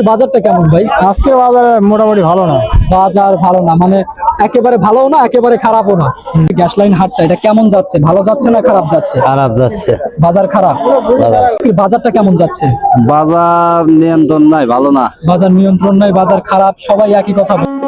আজকের বাজারটা কেমন ভাই? আজকের বাজার মোটামুটি ভালো না। বাজার ভালো না মানে একেবারে ভালো না একেবারে খারাপও না। গ্যাস লাইন হাটটা এটা কেমন যাচ্ছে? ভালো যাচ্ছে না খারাপ যাচ্ছে? খারাপ যাচ্ছে। বাজার খারাপ? বাজারটা কেমন যাচ্ছে? বাজার নিয়ন্ত্রণ নাই ভালো না। বাজার নিয়ন্ত্রণ নাই বাজার খারাপ সবাই একই কথা বলে।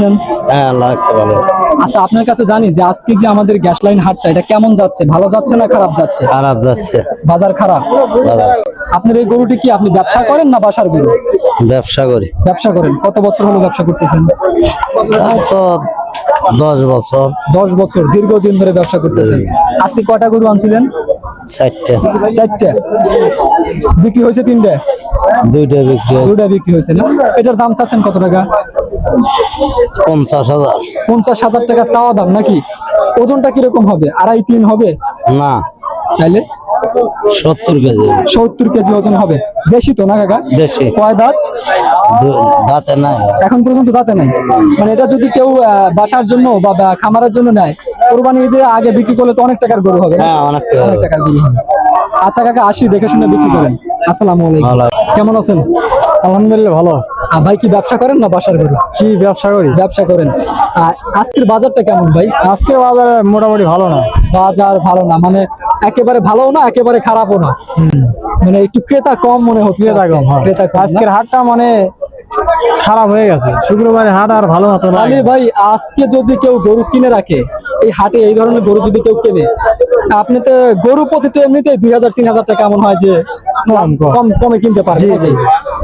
আছেন? হ্যাঁ লাগছে ভালো। আচ্ছা আপনার কাছে জানি যে আজকে যে আমাদের গ্যাস লাইন হাটটা এটা কেমন যাচ্ছে? ভালো যাচ্ছে না খারাপ যাচ্ছে? খারাপ যাচ্ছে। বাজার খারাপ? আপনার এই গরুটি কি আপনি ব্যবসা করেন না বাসার গরু? ব্যবসা করি। ব্যবসা করেন। কত বছর হলো ব্যবসা করতেছেন? তো দশ বছর। দশ বছর দীর্ঘদিন ধরে ব্যবসা করতেছেন। আজকে কটা গরু আনছিলেন? চারটে। চারটে। বিক্রি হয়েছে তিনটে? দুইটা বিক্রি দুটা বিক্রি হয়েছে না? এটার দাম চাচ্ছেন কত টাকা? পঞ্চাশ হাজার। পঞ্চাশ হাজার টাকা চাওয়া দাম নাকি? ওজনটা কীরকম হবে? আড়াই তিন হবে? না। তাইলে? সত্তর কেজি। সত্তর কেজি ওজন হবে। বেশি তো না কাকা? দেশি। কয় দাঁত? দাঁতে নাই। এখন পর্যন্ত দাঁতে নাই। মানে এটা যদি কেউ বাসার জন্য বা খামারের জন্য নেয় কোরবানি ঈদে আগে বিক্রি করলে তো অনেক টাকার গরু হবে হ্যাঁ অনেক টাকা অনেক টাকার গরু হবে। আচ্ছা কাকা আসি দেখে শুনে বিক্রি করেন। আসসালামু আলাইকুম। কেমন আছেন? আলহামদুলিল্লাহ ভালো। ভাই কি ব্যবসা করেন না বাসার গরু? কি ব্যবসা করি। ব্যবসা করেন। আজকের বাজারটা কেমন ভাই? আজকের বাজারে মোটামুটি ভালো না। বাজার ভালো না মানে একেবারে ভালো না একেবারে খারাপও না? মানে একটু ক্রেতা কম মনে হচ্ছে ক্রেতা কম, হ্যাঁ। ক্রেতা কম আজকের হাটটা মানে খারাপ হয়ে গেছে। শুক্রবারে হাট আর ভালো মতো না ভাই আজকে যদি কেউ গরু কিনে রাখে এই হাটে এই ধরনের গরু যদি কেউ কেনে আপনি তো গরু প্রতি তো এমনিতেই দুই হাজার তিন হাজার টাকা এমন হয় যে কম কম কম কিনতে পারে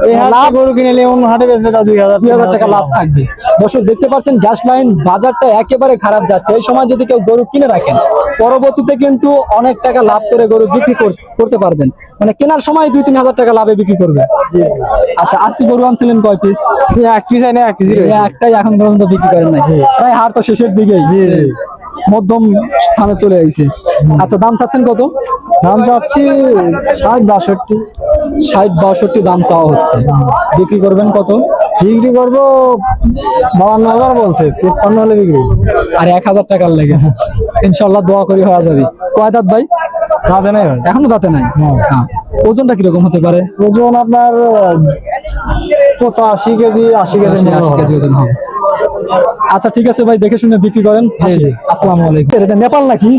এই গরু কিনে অন্য হাটে বেচলে তাও দুই হাজার দুই হাজার টাকা লাভ থাকবে। দর্শক দেখতে পাচ্ছেন গ্যাস লাইন বাজারটা একেবারে খারাপ যাচ্ছে। এই সময় যদি কেউ গরু কিনে রাখেন পরবর্তীতে কিন্তু অনেক টাকা লাভ করে গরু বিক্রি করতে পারবেন। মানে কেনার সময় দুই তিন হাজার টাকা লাভে বিক্রি করবে। আচ্ছা আজকে গরু আনছিলেন কয় পিস এক পিস এক একটাই এখন পর্যন্ত বিক্রি করেন নাই। প্রায় হার তো শেষের দিকেই। মধ্যম স্থানে চলে আইছে। আচ্ছা দাম চাচ্ছেন কত? দাম চাচ্ছি ষাট বাষট্টি। ষাট বাষট্টি দাম চাওয়া হচ্ছে। বিক্রি করবেন কত? বিক্রি করব বাবান্ন হাজার বলছে তিপ্পান্ন হলে বিক্রি। আর এক হাজার টাকার লেগে। ইনশাল্লাহ দোয়া করি হওয়া যাবে। কয় দাঁত ভাই? রাতে নাই এখনও দাঁতে নাই? হ্যাঁ। ওজনটা কীরকম হতে পারে? ওজন আপনার পঁচাশি কেজি আশি কেজি আশি কেজি ওজন হবে। আচ্ছা ঠিক আছে ভাই দেখে শুনে বিক্রি করেন। আসি। আসসালামু আলাইকুম। এটা নেপাল নাকি?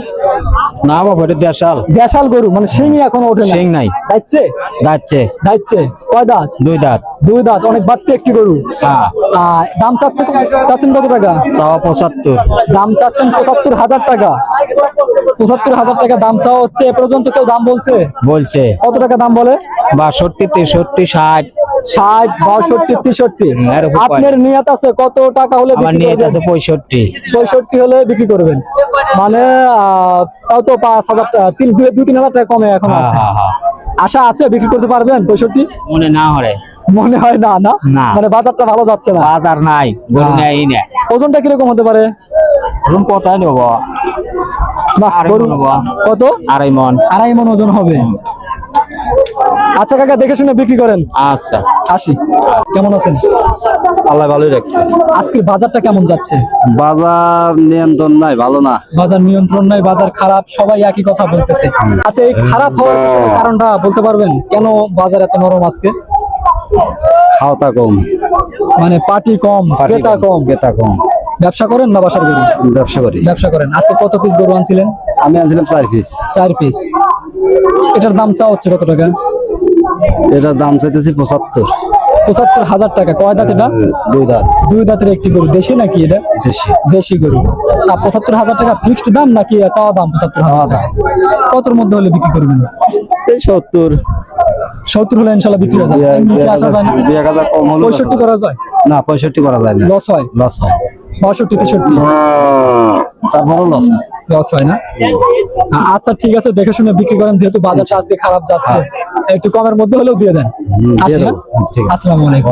না বাবা এটা দেশাল। দেশাল গরু মানে শিঙি এখনও ওঠে না শিং নাই। যাচ্ছে যাচ্ছে যাচ্ছে কয় দাঁত? দুই দাঁত। দুই দাঁত অনেক বাড়তি একটি গরু। হ্যাঁ। দাম চাচ্ছে চাচ্ছেন কত টাকা? চাওয়া পঁচাত্তর। দাম চাচ্ছেন পঁচাত্তর হাজার টাকা। পঁচাত্তর হাজার টাকা দাম চাওয়া হচ্ছে এ পর্যন্ত কেউ দাম বলছে? বলছে। কত টাকা দাম বলে? বাষট্টি তেষট্টি ষাট। ষাট বাষট্টি তেষট্টি। আপনার নিয়ত আছে কত টাকা হলে আমার? আছে পঁয়ষট্টি। পঁয়ষট্টি হলে বিক্রি করবেন। মানে তাও তো পাঁচ হাজার তিন দুই দুই তিন হাজার টাকা কমে এখন হ্যাঁ আছে। হ্যাঁ হ্যাঁ। আশা আছে বিক্রি করতে পারবেন পঁয়ষট্টি? মনে না হরে মনে হয় না না। মানে বাজারটা ভালো যাচ্ছে না। বাজার নাই গরু হ্যাঁ। নেই না। ওজনটা কীরকম হতে পারে? রুম কোথায় নেব। কত? আড়াই মন। আড়াই মন ওজন হবে। আচ্ছা কাকা দেখে শুনে বিক্রি করেন। আচ্ছা। আসি। কেমন আছেন? আল্লাহ ভালোই রাখছে। আজকের বাজারটা কেমন যাচ্ছে? বাজার নিয়ন্ত্রণ নাই ভালো না। বাজার নিয়ন্ত্রণ নাই বাজার খারাপ সবাই একই কথা বলতেছে। আচ্ছা এই খারাপ হওয়ার কারণটা বলতে পারবেন? কেন বাজার এত নরম আজকে? খাওয়াটা কম। মানে পার্টি কম ক্রেতা কম ক্রেতা কম। ব্যবসা করেন না বাসার গরু? ব্যবসা করি। ব্যবসা করেন। আজকে কত পিস গরু আনছিলেন? আমি আনছিলাম চার পিস চার পিস এটার দাম চা হচ্ছে কত টাকা? এটার দাম চাইতেছি পঁচাত্তর। পঁচাত্তর হাজার টাকা। কয় দাঁত এটা? দুই দাঁত। দুই দাঁতের একটি গরু। দেশি নাকি এটা? দেশি। দেশি গরু। আর পঁচাত্তর হাজার টাকা ফিক্সড দাম নাকি চাওয়া দাম পঁচাত্তর চাওয়া টাকা? কতর মধ্যে হলে বিক্রি করবেন? এই সত্তর। সত্তর হলে ইনশাল্লাহ বিক্রি হয়ে যাবে। নিচে আসা যায় না। দুই এক হাজার কম হলো পঁয়ষট্টি করা যায়? না পঁয়ষট্টি করা যায় না। লস হয়? লস হয়। বাষট্টি তেষট্টি? তারপরও লস লস হয় না? আচ্ছা ঠিক আছে দেখে শুনে বিক্রি করেন। যেহেতু বাজারটা আজকে খারাপ যাচ্ছে। একটু কমের মধ্যে হলেও দিয়ে দেন হুম, দিয়ে আসি দেবো। ঠিক আছে। আসসালামু আলাইকুম